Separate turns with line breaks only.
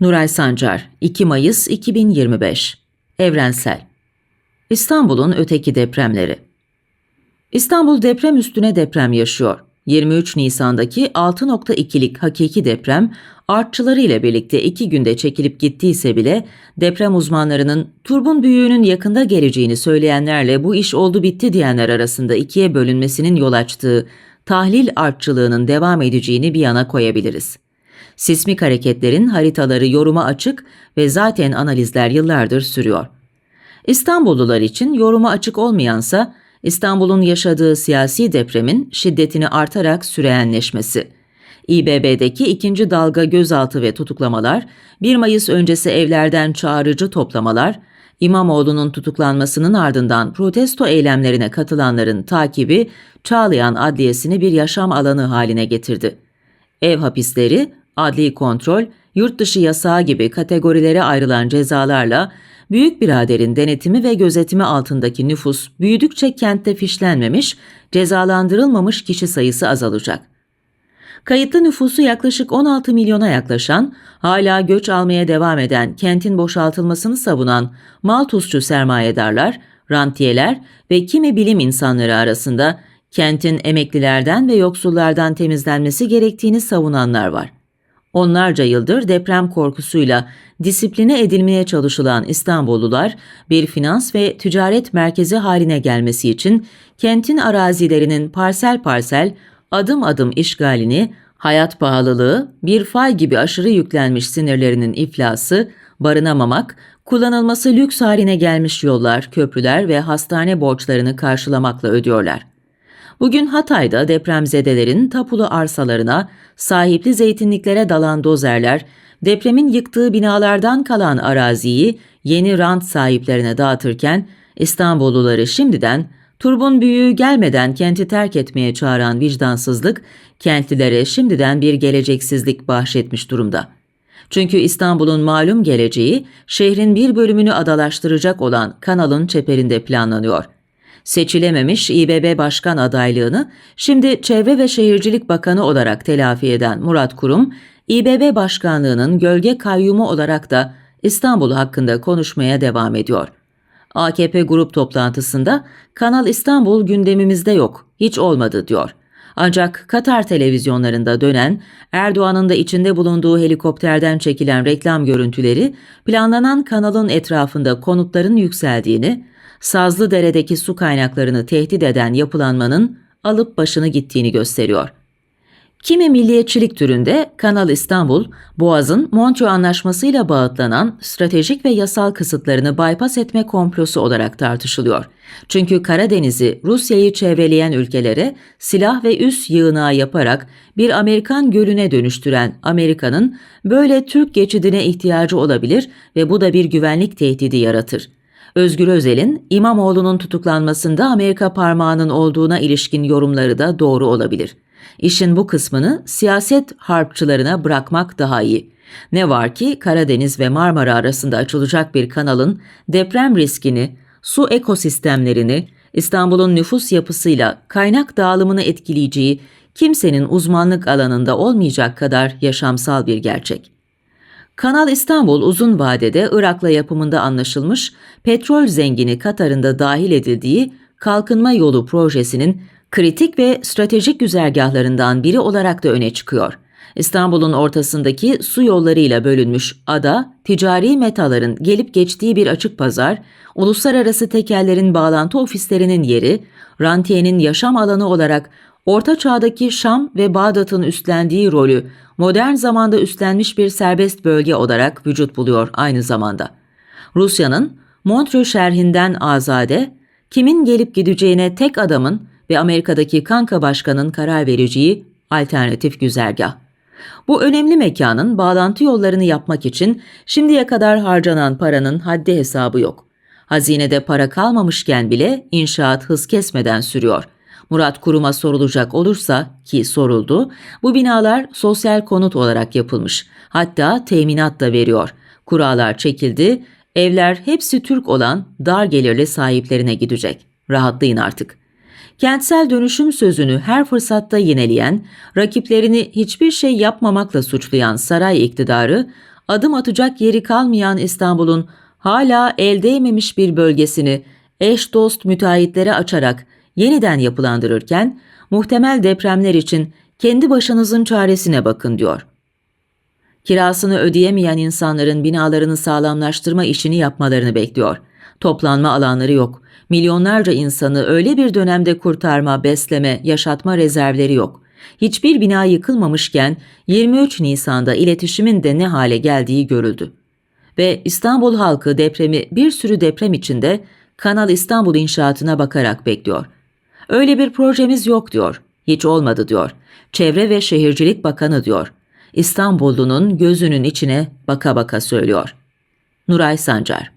Nuray Sancar, 2 Mayıs 2025 Evrensel İstanbul'un öteki depremleri İstanbul deprem üstüne deprem yaşıyor. 23 Nisan'daki 6.2'lik hakiki deprem artçıları ile birlikte iki günde çekilip gittiyse bile deprem uzmanlarının turbun büyüğünün yakında geleceğini söyleyenlerle bu iş oldu bitti diyenler arasında ikiye bölünmesinin yol açtığı tahlil artçılığının devam edeceğini bir yana koyabiliriz. Sismik hareketlerin haritaları yoruma açık ve zaten analizler yıllardır sürüyor. İstanbullular için yoruma açık olmayansa İstanbul'un yaşadığı siyasi depremin şiddetini artarak süreyenleşmesi. İBB'deki ikinci dalga gözaltı ve tutuklamalar, 1 Mayıs öncesi evlerden çağrıcı toplamalar, İmamoğlu'nun tutuklanmasının ardından protesto eylemlerine katılanların takibi Çağlayan Adliyesi'ni bir yaşam alanı haline getirdi. Ev hapisleri, adli kontrol, yurt dışı yasağı gibi kategorilere ayrılan cezalarla büyük biraderin denetimi ve gözetimi altındaki nüfus büyüdükçe kentte fişlenmemiş, cezalandırılmamış kişi sayısı azalacak. Kayıtlı nüfusu yaklaşık 16 milyona yaklaşan, hala göç almaya devam eden kentin boşaltılmasını savunan Maltuzcu sermayedarlar, rantiyeler ve kimi bilim insanları arasında kentin emeklilerden ve yoksullardan temizlenmesi gerektiğini savunanlar var. Onlarca yıldır deprem korkusuyla disipline edilmeye çalışılan İstanbullular bir finans ve ticaret merkezi haline gelmesi için kentin arazilerinin parsel parsel adım adım işgalini, hayat pahalılığı, bir fay gibi aşırı yüklenmiş sinirlerinin iflası, barınamamak, kullanılması lüks haline gelmiş yollar, köprüler ve hastane borçlarını karşılamakla ödüyorlar. Bugün Hatay'da depremzedelerin tapulu arsalarına, sahipli zeytinliklere dalan dozerler, depremin yıktığı binalardan kalan araziyi yeni rant sahiplerine dağıtırken İstanbulluları şimdiden turbun büyüğü gelmeden kenti terk etmeye çağıran vicdansızlık kentlilere şimdiden bir geleceksizlik bahşetmiş durumda. Çünkü İstanbul'un malum geleceği şehrin bir bölümünü adalaştıracak olan kanalın çeperinde planlanıyor.'' Seçilememiş İBB Başkan adaylığını şimdi Çevre ve Şehircilik Bakanı olarak telafi eden Murat Kurum, İBB Başkanlığının gölge kayyumu olarak da İstanbul hakkında konuşmaya devam ediyor. AKP grup toplantısında Kanal İstanbul gündemimizde yok, hiç olmadı diyor. Ancak Katar televizyonlarında dönen Erdoğan'ın da içinde bulunduğu helikopterden çekilen reklam görüntüleri planlanan kanalın etrafında konutların yükseldiğini, Sazlıdere'deki su kaynaklarını tehdit eden yapılanmanın alıp başını gittiğini gösteriyor. Kimi milliyetçilik türünde Kanal İstanbul, Boğaz'ın Montreux Anlaşması'yla bağıtlanan stratejik ve yasal kısıtlarını bypass etme komplosu olarak tartışılıyor. Çünkü Karadeniz'i Rusya'yı çevreleyen ülkelere silah ve üs yığınağı yaparak bir Amerikan gölüne dönüştüren Amerika'nın böyle Türk geçidine ihtiyacı olabilir ve bu da bir güvenlik tehdidi yaratır. Özgür Özel'in İmamoğlu'nun tutuklanmasında Amerika parmağının olduğuna ilişkin yorumları da doğru olabilir. İşin bu kısmını siyaset harpçılarına bırakmak daha iyi. Ne var ki Karadeniz ve Marmara arasında açılacak bir kanalın deprem riskini, su ekosistemlerini, İstanbul'un nüfus yapısıyla kaynak dağılımını etkileyeceği kimsenin uzmanlık alanında olmayacak kadar yaşamsal bir gerçek. Kanal İstanbul uzun vadede Irak'la yapımında anlaşılmış petrol zengini Katar'ın da dahil edildiği kalkınma yolu projesinin kritik ve stratejik güzergahlarından biri olarak da öne çıkıyor. İstanbul'un ortasındaki su yollarıyla bölünmüş ada, ticari metaların gelip geçtiği bir açık pazar, uluslararası tekellerin bağlantı ofislerinin yeri, rantiyenin yaşam alanı olarak Orta Çağ'daki Şam ve Bağdat'ın üstlendiği rolü modern zamanda üstlenmiş bir serbest bölge olarak vücut buluyor aynı zamanda. Rusya'nın Montreux şerhinden azade, kimin gelip gideceğine tek adamın ve Amerika'daki kanka başkanın karar vereceği alternatif güzergah. Bu önemli mekanın bağlantı yollarını yapmak için şimdiye kadar harcanan paranın haddi hesabı yok. Hazinede para kalmamışken bile inşaat hız kesmeden sürüyor.'' Murat Kurum'a sorulacak olursa ki soruldu, bu binalar sosyal konut olarak yapılmış. Hatta teminat da veriyor. Kurallar çekildi, evler hepsi Türk olan dar gelirli sahiplerine gidecek. Rahatlayın artık. Kentsel dönüşüm sözünü her fırsatta yineleyen, rakiplerini hiçbir şey yapmamakla suçlayan saray iktidarı adım atacak yeri kalmayan İstanbul'un hala el değmemiş bir bölgesini eş dost müteahhitlere açarak yeniden yapılandırırken muhtemel depremler için kendi başınızın çaresine bakın diyor. Kirasını ödeyemeyen insanların binalarını sağlamlaştırma işini yapmalarını bekliyor. Toplanma alanları yok. Milyonlarca insanı öyle bir dönemde kurtarma, besleme, yaşatma rezervleri yok. Hiçbir bina yıkılmamışken 23 Nisan'da iletişimin de ne hale geldiği görüldü. Ve İstanbul halkı depremi bir sürü deprem içinde Kanal İstanbul inşaatına bakarak bekliyor. Öyle bir projemiz yok diyor. Hiç olmadı diyor. Çevre ve Şehircilik Bakanı diyor. İstanbullunun gözünün içine baka baka söylüyor. Nuray Sancar